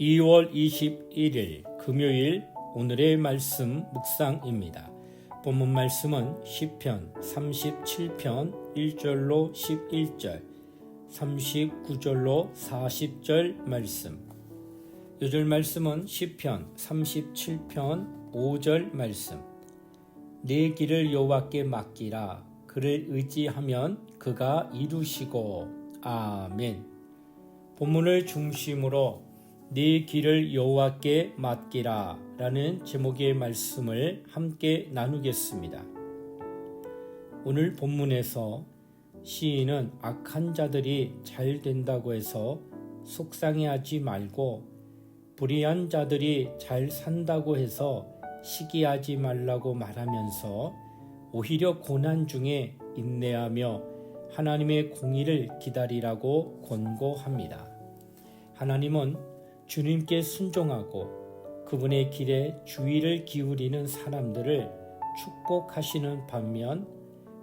2월 21일 금요일 오늘의 말씀 묵상입니다. 본문 말씀은 시편 37편 1절로 11절, 39절로 40절 말씀. 요절 말씀은 시편 37편 5절 말씀. 내 길을 여호와께 맡기라 그를 의지하면 그가 이루시고 아멘. 본문을 중심으로 네 길을 여호와께 맡기라 라는 제목의 말씀을 함께 나누겠습니다. 오늘 본문에서 시인은 악한 자들이 잘 된다고 해서 속상해하지 말고 불의한 자들이 잘 산다고 해서 시기하지 말라고 말하면서 오히려 고난 중에 인내하며 하나님의 공의를 기다리라고 권고합니다. 하나님은 주님께 순종하고 그분의 길에 주의를 기울이는 사람들을 축복하시는 반면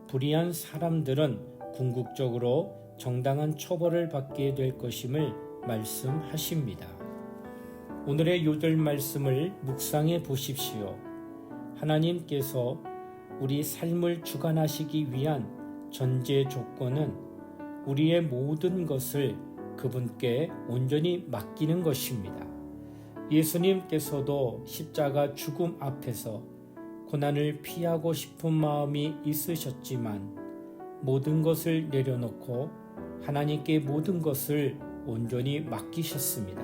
불의한 사람들은 궁극적으로 정당한 처벌을 받게 될 것임을 말씀하십니다. 오늘의 요절 말씀을 묵상해 보십시오. 하나님께서 우리 삶을 주관하시기 위한 전제 조건은 우리의 모든 것을 그분께 온전히 맡기는 것입니다. 예수님께서도 십자가 죽음 앞에서 고난을 피하고 싶은 마음이 있으셨지만 모든 것을 내려놓고 하나님께 모든 것을 온전히 맡기셨습니다.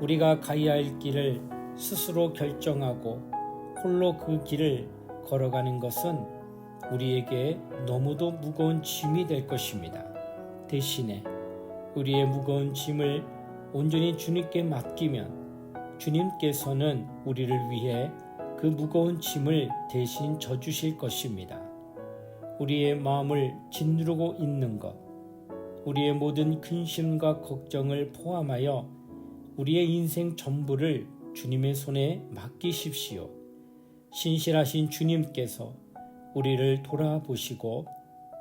우리가 가야 할 길을 스스로 결정하고 홀로 그 길을 걸어가는 것은 우리에게 너무도 무거운 짐이 될 것입니다. 대신에 우리의 무거운 짐을 온전히 주님께 맡기면 주님께서는 우리를 위해 그 무거운 짐을 대신 져주실 것입니다. 우리의 마음을 짓누르고 있는 것, 우리의 모든 근심과 걱정을 포함하여 우리의 인생 전부를 주님의 손에 맡기십시오. 신실하신 주님께서 우리를 돌아보시고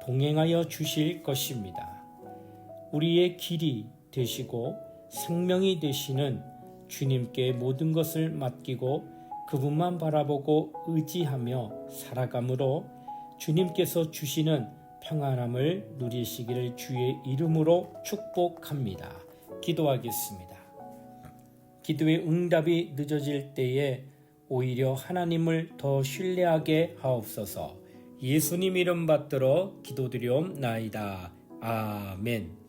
동행하여 주실 것입니다. 우리의 길이 되시고 생명이 되시는 주님께 모든 것을 맡기고 그분만 바라보고 의지하며 살아감으로 주님께서 주시는 평안함을 누리시기를 주의 이름으로 축복합니다. 기도하겠습니다. 기도의 응답이 늦어질 때에 오히려 하나님을 더 신뢰하게 하옵소서. 예수님 이름 받들어 기도드리옵나이다. 아멘.